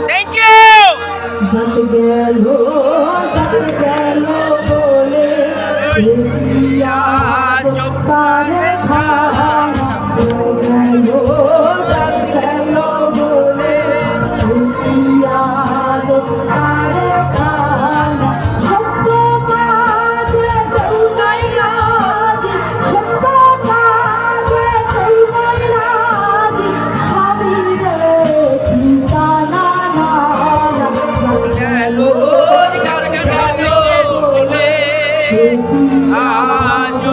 Thank you যত গেল যত গেল বলে প্রিয়া চোপার খা গেল যত গেল বলে প্রিয়া চোপার जो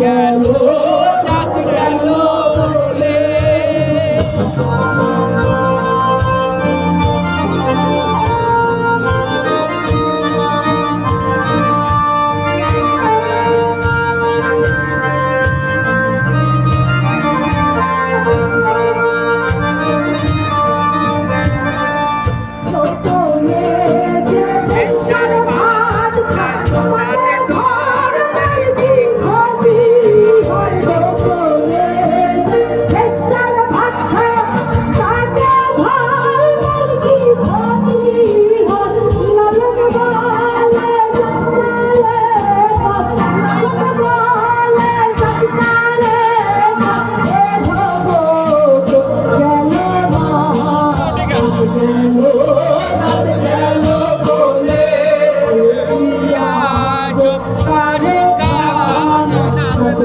Yeah.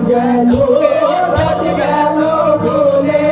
গেল গেল বলে